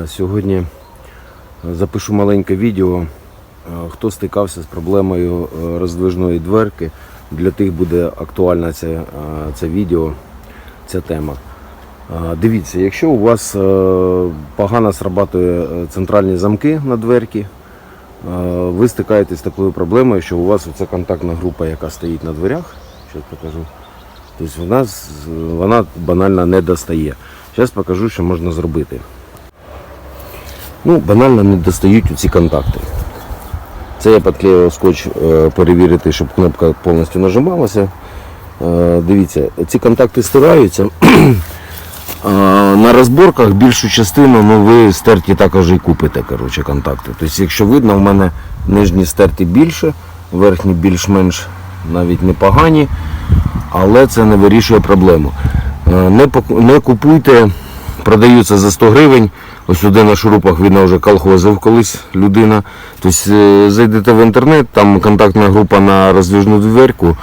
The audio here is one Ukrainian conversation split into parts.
Е, Сьогодні запишу маленьке відео. Е, Хто стикався з проблемою е, роздвижної дверки, для тих буде актуальна це, е, це відео, ця тема. Е, Дивіться, якщо у вас е, погано срабатує е, центральні замки на дверки, е, ви стикаєтесь з такою проблемою, що у вас оця контактна група, яка стоїть на дверях, зараз покажу. Тобто вона, вона банально не достає. Зараз покажу, що можна зробити. Ну, банально не достають ці контакти. Це я підклеював скотч е, перевірити, щоб кнопка повністю нажималася. Е, Дивіться, ці контакти стираються. На розборках більшу частину ну, ви стерті також і купите коротше, контакти. Тобто, якщо видно, в мене нижні стерті більше, верхні більш-менш навіть непогані, але це не вирішує проблему. Е, не купуйте, продаються за 100 гривень. Ось сюди на шурупах видно вже колхозив колись людина. Тобто зайдете в інтернет, там контактна група на роздвижну дверку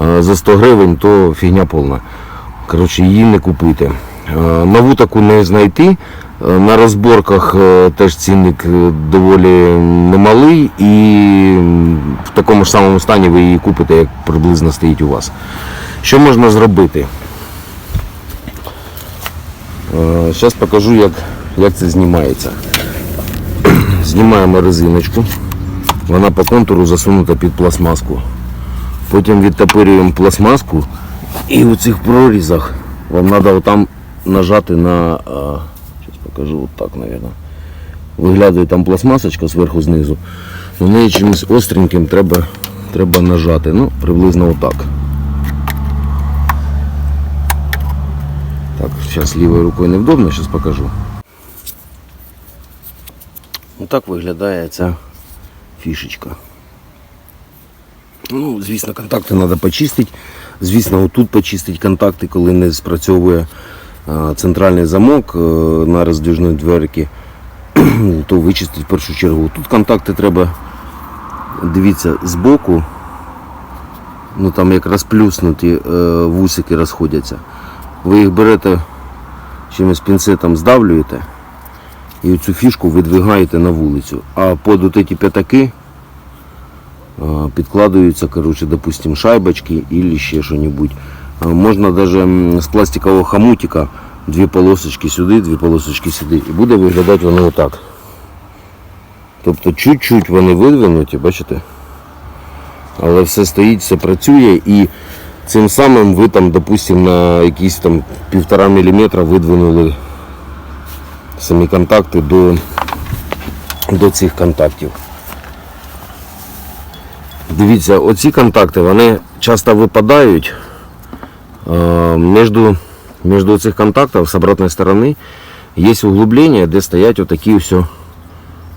е, за 100 гривень, то фігня повна. Коротше, її не купуйте. Е, Нову таку не знайти. На розборках теж цінник доволі немалий і в такому ж самому стані ви її купите, як приблизно стоїть у вас. Що можна зробити? Зараз покажу, як, як це знімається. Знімаємо резиночку. Вона по контуру засунута під пластмаску. Потім відтопирюємо пластмаску і у цих прорізах вам треба отам нажати на. Зараз покажу отак, мабуть. Виглядає там пластмасочка зверху знизу. На неї чимось остреньким треба, треба нажати. Ну, приблизно отак. Так, зараз лівою рукою невдобно, зараз покажу. Отак виглядає ця фішечка. Ну, звісно, контакти треба почистити. Звісно, отут почистити контакти, коли не спрацьовує центральний замок е, на роздвижної дверки, то вичистити в першу чергу. Тут контакти треба, дивіться, збоку, ну там як розплюснуті е, вусики розходяться. Ви їх берете чимось пінцетом здавлюєте і цю фішку видвигаєте на вулицю. А под ці п'ятаки підкладаються, короче, допустим, шайбочки или ще що-нибудь. Можна даже з пластикового хомутика дві полосочки сюди, дві полосочки сюди. І буде виглядати воно отак. Тобто чуть-чуть вони видвинуті, бачите? Але все стоїть, все працює і цим самим ви там, допустим, на якісь там півтора міліметра видвинули самі контакти до, до цих контактів. Дивіться, оці контакти вони часто випадають. Між, між цих контактів з обратної сторони є углублення, де стоять отакі все,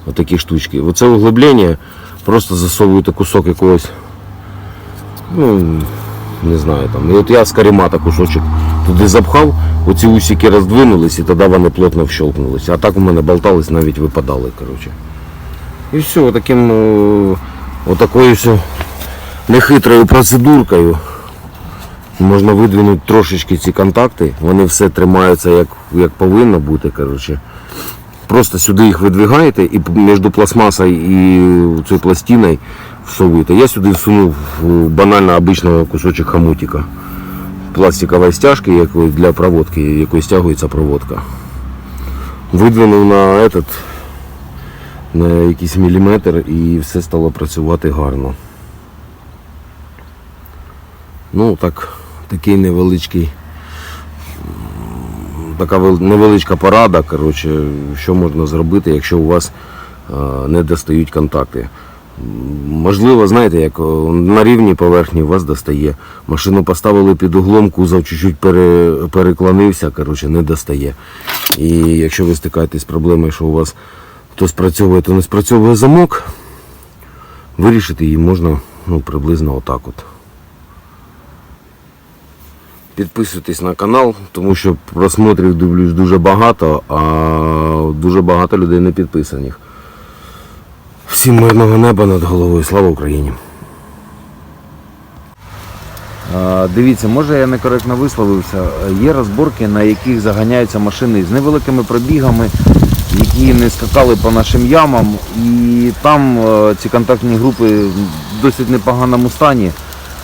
отакі штучки. Оце углублення просто засовуєте кусок якогось, ну, не знаю там. І от я з каремата кусочок туди запхав, оці усики роздвинулись і тоді вони плотно вщелкнулися. А так у мене болтались, навіть випадали. Коротше. І все, таким, е, отакою все нехитрою процедуркою можна видвинути трошечки ці контакти. Вони все тримаються як, як повинно бути. Коротше. Просто сюди їх видвигаєте і між пластмасою і цією пластиною всовуєте. Я сюди всунув е, банально обичного кусочок хомутика. Пластикової стяжки для проводки, якою стягується проводка. Видвинув на этот, на якийсь міліметр і все стало працювати гарно. Ну так, такий невеличкий, така невеличка порада, коротше, що можна зробити, якщо у вас е, не достають контакти. Можливо, знаєте, як на рівні поверхні вас достає. Машину поставили під углом, кузов чуть-чуть пере, переклонився, коротше, не достає. І якщо ви стикаєтесь з проблемою, що у вас то спрацьовує, то не спрацьовує замок, вирішити її можна ну, приблизно отак от. Підписуйтесь на канал, тому що просмотрів дивлюсь дуже багато, а дуже багато людей не підписаних. Всім мирного неба над головою. Слава Україні! Дивіться, може я некоректно висловився. Є розборки, на яких заганяються машини з невеликими пробігами, які не скакали по нашим ямам. І там е, ці контактні групи в досить непоганому стані.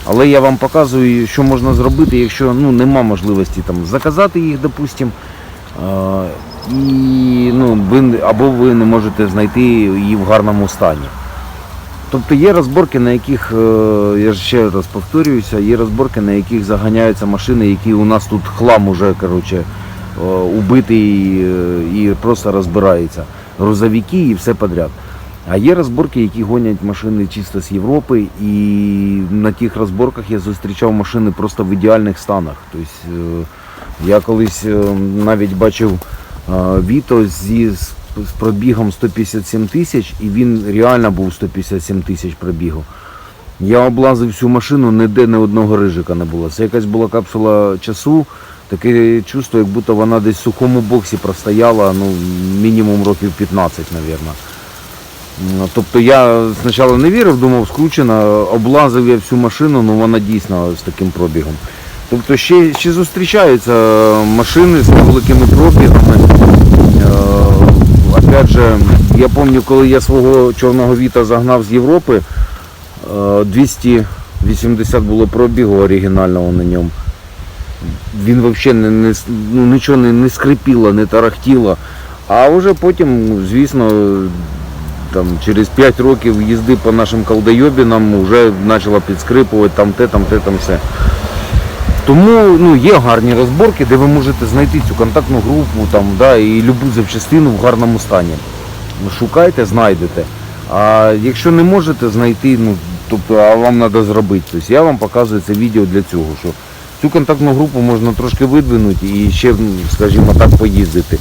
Але я вам показую, що можна зробити, якщо ну, нема можливості там, заказати їх, допустимо. І, ну, ви, або ви не можете знайти її в гарному стані. Тобто є розборки, на яких, е, я ще раз повторююся, є розборки, на яких заганяються машини, які у нас тут хлам уже коротше, е, убитий е, і просто розбирається. Грузовики і все подряд. А є розборки, які гонять машини чисто з Європи, і на тих розборках я зустрічав машини просто в ідеальних станах. Тобто, я колись навіть бачив Віто зі з, пробігом 157 тисяч, і він реально був 157 тисяч пробігу. Я облазив всю машину, ніде ні одного рижика не було. Це якась була капсула часу. Таке чувство, як будто вона десь в сухому боксі простояла ну, мінімум років 15, мабуть. Тобто я спочатку не вірив, думав, скручена, облазив я всю машину, ну вона дійсно з таким пробігом. Тобто ще, ще зустрічаються машини з великими пробігами. Е, Опять же, я пам'ятаю, коли я свого чорного віта загнав з Європи, е, 280 було пробігу оригінального на ньому. Він взагалі не, не, ну, нічого не, не скрипіло, не тарахтіло. А вже потім, звісно, там, через 5 років їзди по нашим колдойобінам вже почало підскрипувати там те, там те, там все. Тому ну, є гарні розборки, де ви можете знайти цю контактну групу там, да, і любу запчастину в гарному стані. Ну, Шукайте, знайдете. А якщо не можете знайти, ну, тобто, а вам треба зробити, тобто я вам показую це відео для цього, що цю контактну групу можна трошки видвинути і ще, скажімо так, поїздити.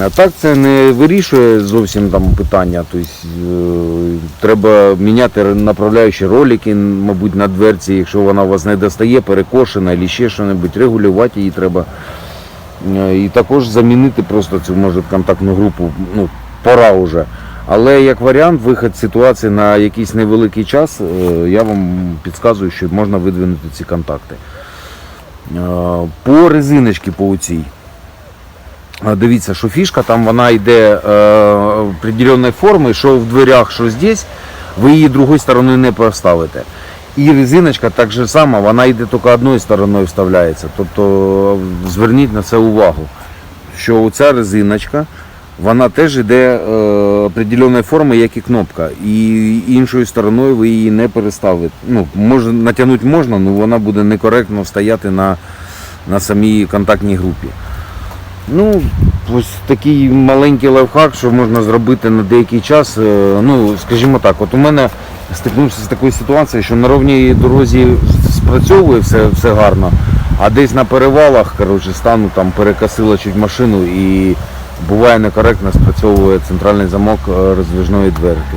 А так це не вирішує зовсім там питання. Тобто, е, треба міняти направляючі ролики, мабуть, на дверці, якщо вона у вас не достає, перекошена або ще щось, регулювати її треба. Е, І також замінити просто цю може контактну групу, ну, пора вже. Але як варіант, вихід ситуації на якийсь невеликий час, е, я вам підказую, що можна видвинути ці контакти. По резиночці по оцій. Дивіться, що фішка там вона йде е, определенної форми, що в дверях, що здесь, ви її другою стороною не поставите. І резиночка так же сама, вона йде тільки одною стороною вставляється. Тобто е, зверніть на це увагу, що ця резиночка, вона теж йде е, определенної форми, як і кнопка. І іншою стороною ви її не переставите. Ну, може, натягнути можна, але вона буде некоректно стояти на, на самій контактній групі. Ну, ось такий маленький лайфхак, що можна зробити на деякий час. Е, Ну, скажімо так, от у мене стикнувся з такою ситуацією, що на ровній дорозі спрацьовує все, все гарно, а десь на перевалах, коротше, стану там перекосило чуть машину і буває некоректно спрацьовує центральний замок е, роздвижної дверки.